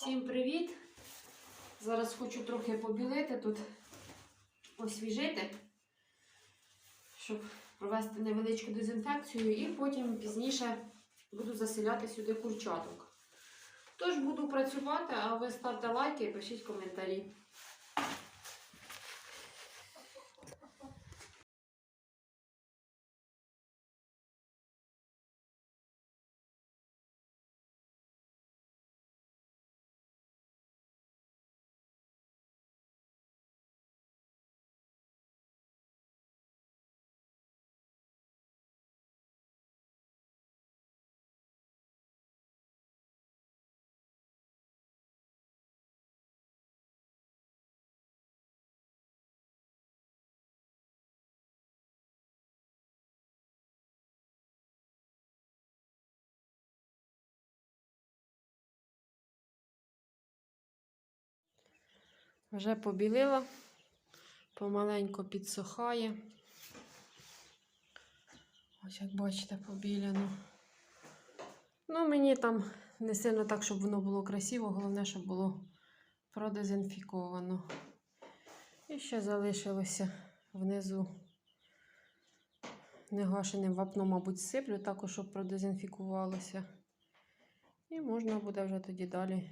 Всім привіт! Зараз хочу трохи побілити тут, освіжити, щоб провести невеличку дезінфекцію і потім пізніше буду заселяти сюди курчаток. Тож буду працювати, а ви ставте лайки і пишіть коментарі. Вже побілила, помаленько підсухає. Ось як бачите, побіляно. Ну, мені там не сильно так, щоб воно було красиво, головне, щоб було продезінфіковано. І ще залишилося внизу негашеним вапном, мабуть, сиплю, також, щоб продезінфікувалося. І можна буде вже тоді далі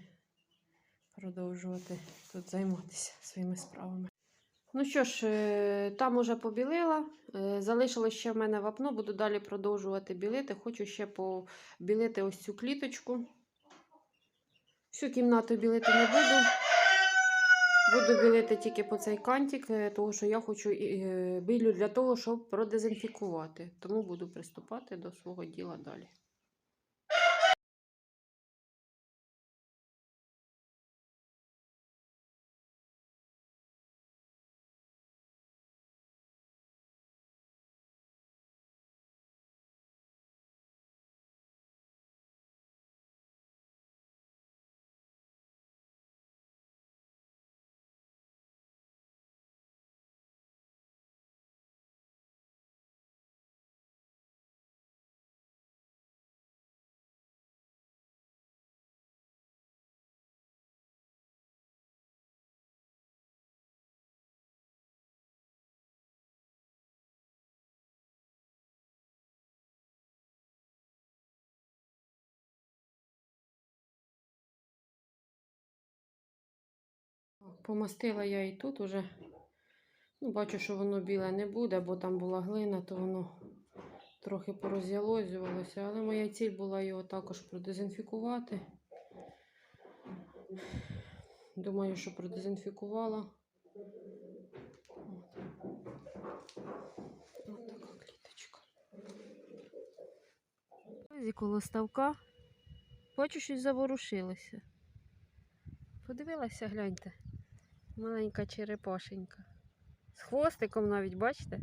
продовжувати тут займатися своїми справами. Ну що ж, е, там уже побілила. Е, Залишилось ще в мене вапно, буду далі продовжувати білити. Хочу ще побілити ось цю кліточку. Всю кімнату білити не буду. Буду білити тільки по цей кантик, е, тому що я хочу білю для того, щоб продезінфікувати. Тому буду приступати до свого діла далі. Помастила я і тут уже. Ну, бачу, що воно біле не буде, бо там була глина, то воно трохи пороз'ялозювалося. Але моя ціль була його також продезінфікувати. Думаю, що продезінфікувала. Ось така кліточка. Ось коло ставка. Бачу, щось заворушилося. Подивилася, гляньте. Маленька черепашенька. З хвостиком навіть, бачите?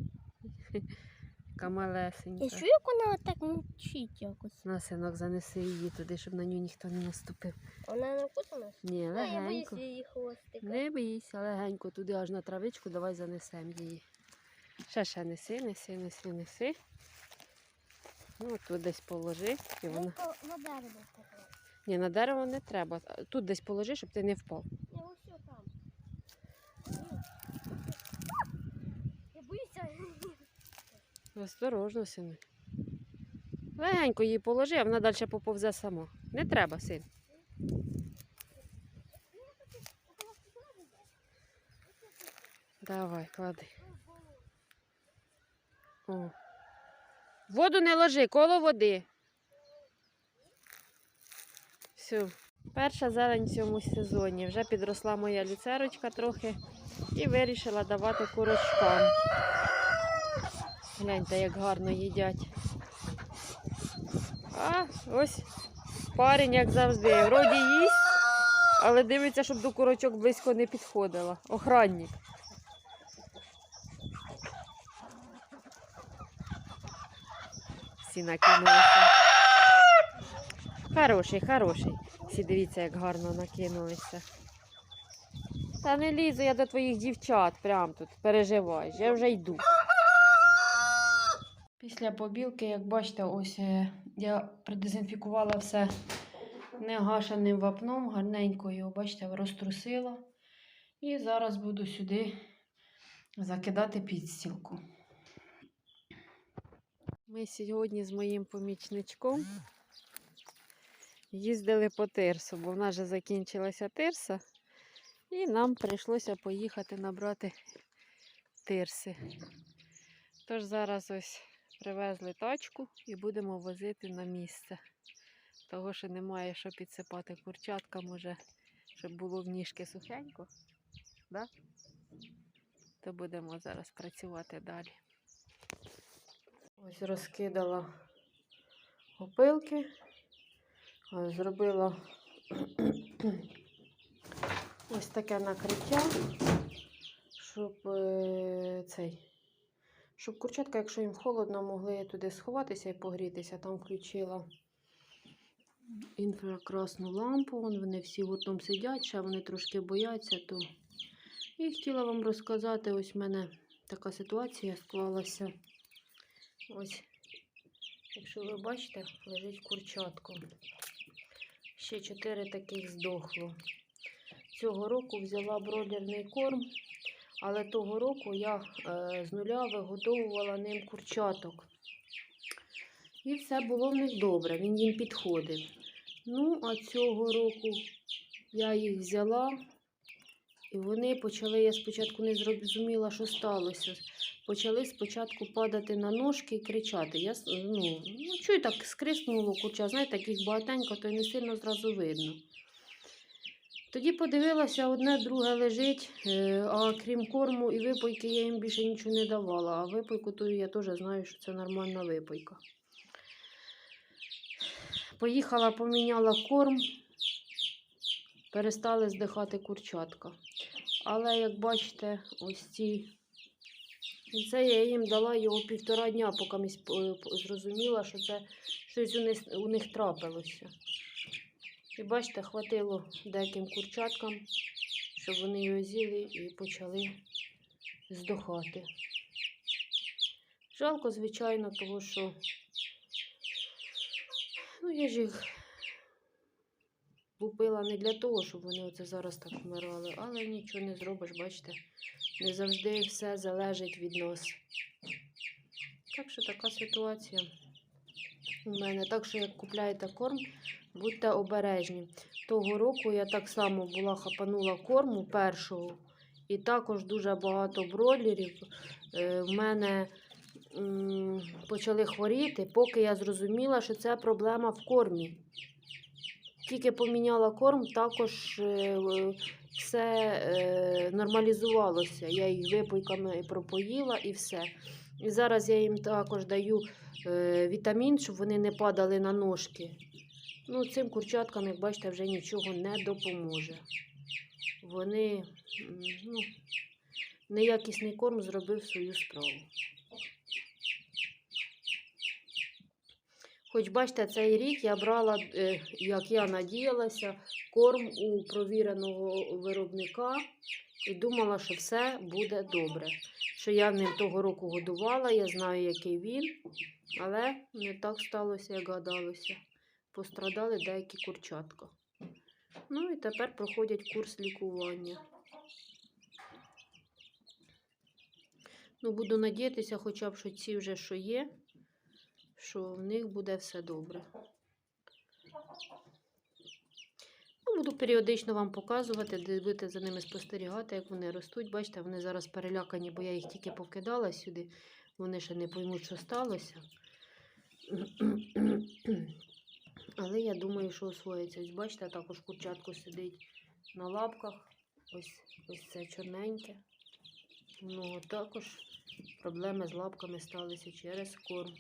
Яка малесенька. І що як вона так мучить якось? На синок занеси її туди, щоб на нього ніхто не наступив. Вона не вкусана? Ні, Ну, я боюсь її хвостика. Не бійся, легенько туди аж на травичку, давай занесемо її. Ще ще неси, неси, неси, неси. Ну, тут десь положи. І вона... Ну, на дерево. Ні, на дерево не треба. Тут десь положи, щоб ти не впав. Я ось що там. Я боюся. Осторожно, сину. Легенько її положи, а вона далі поповзе сама. Не треба, син. Давай, клади. О. Воду не ложи, коло води. Все. Перша зелень в цьому сезоні. Вже підросла моя люцерочка трохи і вирішила давати курочкам. Гляньте, як гарно їдять. А ось парень, як завжди, вроді їсть, але дивиться, щоб до курочок близько не підходила. Охранник. Всі накинулися. Хороший, хороший. Всі дивіться, як гарно накинулися. Та не лізу я до твоїх дівчат, прям тут переживаєш. Я вже йду. Після побілки, як бачите, ось е, я продезінфікувала все негашеним вапном, гарненько його, бачите, розтрусила. І зараз буду сюди закидати підстілку. Ми сьогодні з моїм помічничком їздили по тирсу, бо в нас вже закінчилася тирса, і нам прийшлося поїхати набрати тирси. Тож зараз ось привезли тачку і будемо возити на місце. Того, що немає що підсипати курчаткам уже, щоб було в ніжки сухенько. Да? То будемо зараз працювати далі. Ось розкидала опилки, зробила ось таке накриття, щоб е, цей, щоб курчатка, якщо їм холодно, могли туди сховатися і погрітися. Там включила інфракрасну лампу. Вон вони всі одному сидять, ще вони трошки бояться. То... І хотіла вам розказати, ось в мене така ситуація склалася. Ось, якщо ви бачите, лежить курчатко. Ще чотири таких здохло. Цього року взяла бройлерний корм, але того року я е, з нуля вигодовувала ним курчаток. І все було в них добре, він їм підходив. Ну, а цього року я їх взяла, і вони почали, я спочатку не зрозуміла, що сталося. Почали спочатку падати на ножки і кричати. Я ну, ну чую так скриснуло курча, знаєте, таких багатенько, то й не сильно зразу видно. Тоді подивилася, одне друге лежить, е, а крім корму і випойки я їм більше нічого не давала. А випойку то я теж знаю, що це нормальна випойка. Поїхала, поміняла корм, перестали здихати курчатка. Але як бачите, ось ці. І це я їм дала його півтора дня, поки місь- е, зрозуміла, що це щось у них, у них трапилося. І бачите, хватило деяким курчаткам, щоб вони його з'їли і почали здохати. Жалко, звичайно, того, що ну, я ж їх лупила не для того, щоб вони оце зараз так вмирали, але нічого не зробиш, бачите, не завжди все залежить від нас. Так що така ситуація у мене. Так що, як купляєте корм, будьте обережні. Того року я так само була хапанула корму першого, і також дуже багато бройлерів е, в мене почали хворіти, поки я зрозуміла, що це проблема в кормі. Тільки поміняла корм, також е, все е, нормалізувалося. Я їх випойками пропоїла і все. І зараз я їм також даю е, вітамін, щоб вони не падали на ножки. Ну, цим курчаткам, як бачите, вже нічого не допоможе. Вони, ну, неякісний корм зробив свою справу. Хоч бачите, цей рік я брала, е, як я надіялася, корм у провіреного виробника і думала, що все буде добре. Що я ним того року годувала, я знаю, який він, але не так сталося, як гадалося. Пострадали деякі курчатка. Ну і тепер проходять курс лікування. Ну, буду надіятися, хоча б що ці вже що є, що в них буде все добре. Ну, буду періодично вам показувати, будете за ними спостерігати, як вони ростуть. Бачите, вони зараз перелякані, бо я їх тільки покидала сюди. Вони ще не поймуть, що сталося. Але я думаю, що освоїться. Ось бачите, також курчатко сидить на лапках. Ось, ось це чорненьке. Ну, також проблеми з лапками сталися через корм.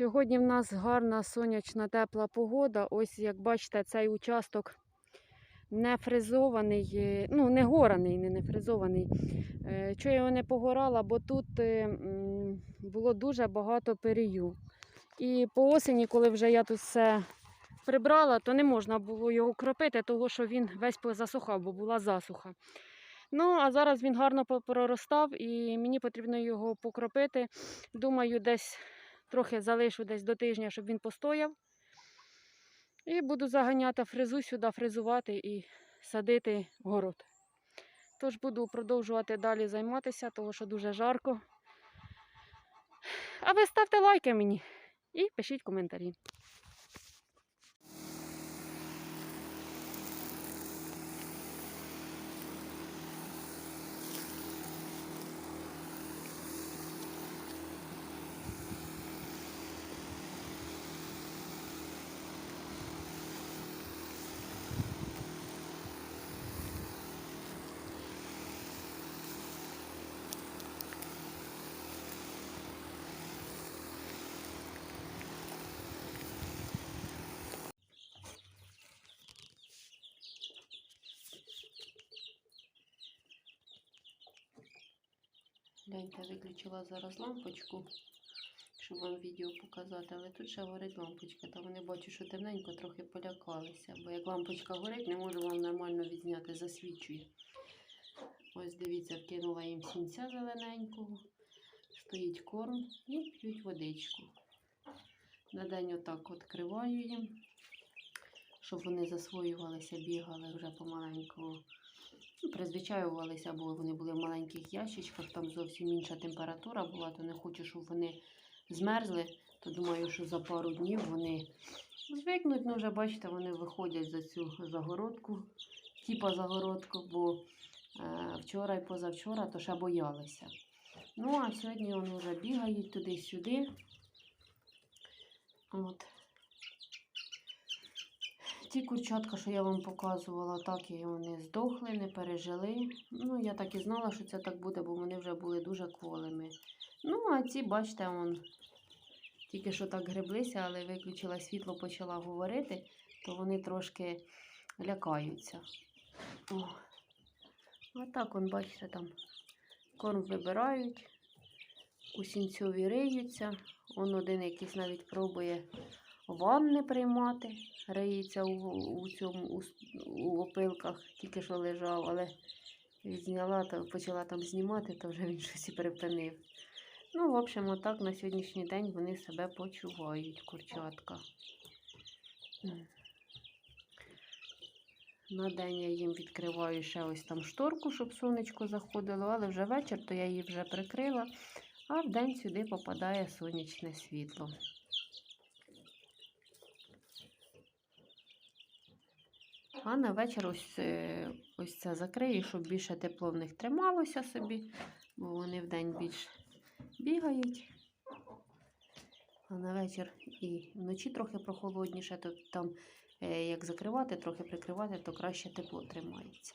Сьогодні в нас гарна сонячна тепла погода. Ось як бачите, цей участок не фрезований, е, ну не гораний, не, не фрезований. Е, Чого я його не погорала, бо тут е, було дуже багато перію. І по осені, коли вже я тут все прибрала, то не можна було його кропити, тому що він весь позасухав, бо була засуха. Ну, а зараз він гарно проростав і мені потрібно його покропити. Думаю, десь трохи залишу десь до тижня, щоб він постояв. І буду заганяти фрезу сюди, фрезувати і садити город. Тож буду продовжувати далі займатися, тому що дуже жарко. А ви ставте лайки мені і пишіть коментарі. Гляньте, виключила зараз лампочку, щоб вам відео показати, але тут ще горить лампочка, та вони бачу, що темненько трохи полякалися, бо як лампочка горить, не можу вам нормально відзняти, засвічує. Ось дивіться, вкинула їм сінця зелененького, стоїть корм і п'ють водичку. На день отак відкриваю їм, щоб вони засвоювалися, бігали вже помаленьку призвичаювалися, бо вони були в маленьких ящичках, там зовсім інша температура була, то не хочу, щоб вони змерзли, то думаю, що за пару днів вони звикнуть. Ну, вже бачите, вони виходять за цю загородку, типа загородку, бо е, вчора і позавчора то ще боялися. Ну, а сьогодні вони вже бігають туди-сюди. От. Ті курчатка, що я вам показувала, так і вони здохли, не пережили. Ну, я так і знала, що це так буде, бо вони вже були дуже кволими. Ну, а ці, бачите, он, тільки що так греблися, але виключила світло, почала говорити, то вони трошки лякаються. О. А так, он, бачите, там корм вибирають, у сінцьові риються. Он один якийсь навіть пробує ванни приймати, риється у, у цьому у, у опилках, тільки що лежав, але відзняла, то почала там знімати, то вже він щось і припинив. Ну, в общем, отак на сьогоднішній день вони себе почувають, курчатка. На день я їм відкриваю ще ось там шторку, щоб сонечко заходило, але вже вечір, то я її вже прикрила, а в день сюди попадає сонячне світло. А на вечір ось, е, ось це закрию, щоб більше тепло в них трималося собі, бо вони вдень більш бігають. А на вечір і вночі трохи прохолодніше, то там е, як закривати, трохи прикривати, то краще тепло тримається.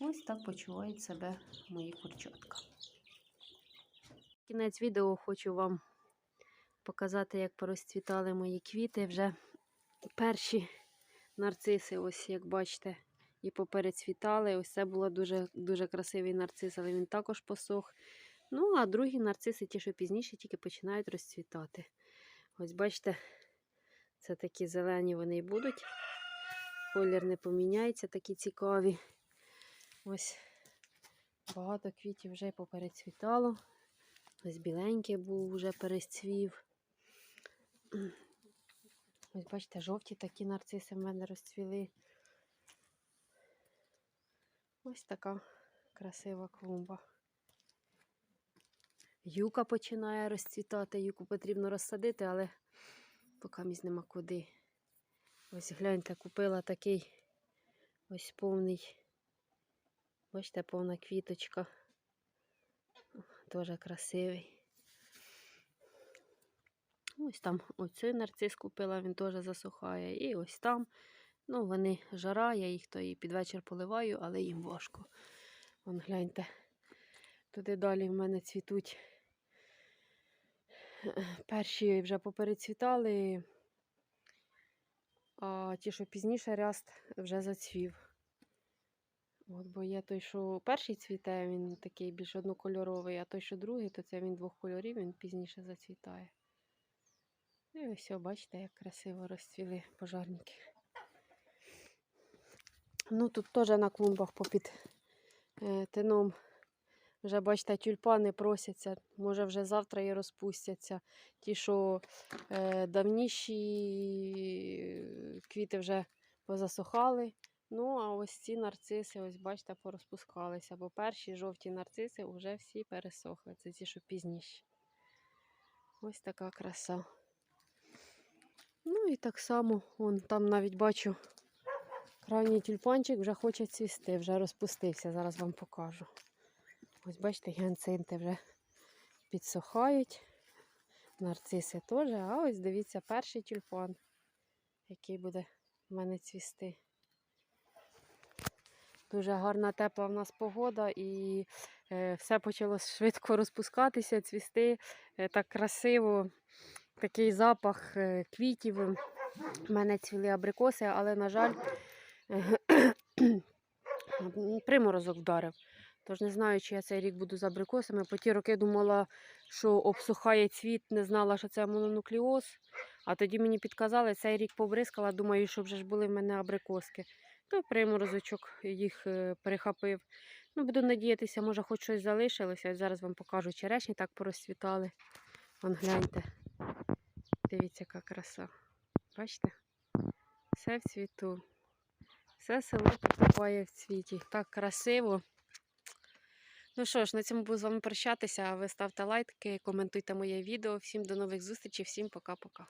Ось так почувають себе мої курчатка. Кінець відео хочу вам показати, як порозцвітали мої квіти. Вже перші нарциси, ось як бачите, і поперецвітали. Ось це було дуже, дуже красивий нарцис, але він також посох. Ну, а другі нарциси, ті, що пізніше, тільки починають розцвітати. Ось бачите, це такі зелені вони і будуть. Колір не поміняється, такі цікаві. Ось багато квітів вже поперецвітало. Ось біленький був, вже перецвів. Ось бачите, жовті такі нарциси в мене розцвіли. Ось така красива клумба. Юка починає розцвітати. Юку потрібно розсадити, але поки місь нема куди. Ось гляньте, купила такий ось повний. Бачите, повна квіточка. Дуже красивий. Ось там оцей нарцис купила, він теж засухає. І ось там. Ну, вони жара, я їх то і під вечір поливаю, але їм важко. Вон гляньте. Туди далі в мене цвітуть. Перші вже поперецвітали, а ті, що пізніше ряст, вже зацвів. От, бо є той, що перший цвіте, він такий більш однокольоровий, а той, що другий, то це він двох кольорів, він пізніше зацвітає. І ось, бачите, як красиво розцвіли пожарники. Ну, тут теж на клумбах попід е, тином Вже, бачите, тюльпани просяться, може вже завтра і розпустяться. Ті, що е, давніші е, квіти вже позасухали. Ну, а ось ці нарциси, ось бачите, порозпускалися, бо перші жовті нарциси вже всі пересохли. Це ті, що пізніші. Ось така краса. Ну і так само, вон там навіть бачу, крайній тюльпанчик вже хоче цвісти, вже розпустився. Зараз вам покажу. Ось бачите, гіанцинти вже підсухають. Нарциси теж. А ось дивіться, перший тюльпан, який буде в мене цвісти. Дуже гарна тепла в нас погода і е, все почало швидко розпускатися, цвісти е, так красиво. Такий запах е, квітів. У мене цвіли абрикоси, але, на жаль, приморозок вдарив. Тож не знаю, чи я цей рік буду з абрикосами. По ті роки думала, що обсухає цвіт, не знала, що це мононуклеоз. А тоді мені підказали, цей рік побризкала, думаю, що вже ж були в мене абрикоски. То приморозочок їх е, перехопив. Ну, буду надіятися, може, хоч щось залишилося. Зараз вам покажу черешні так порозцвітали. Вон гляньте. Дивіться, яка краса. Бачите? Все в цвіту. Все село потопає в цвіті. Так красиво. Ну що ж, на цьому буду з вами прощатися. Ви ставте лайки, коментуйте моє відео. Всім до нових зустрічей, всім пока-пока.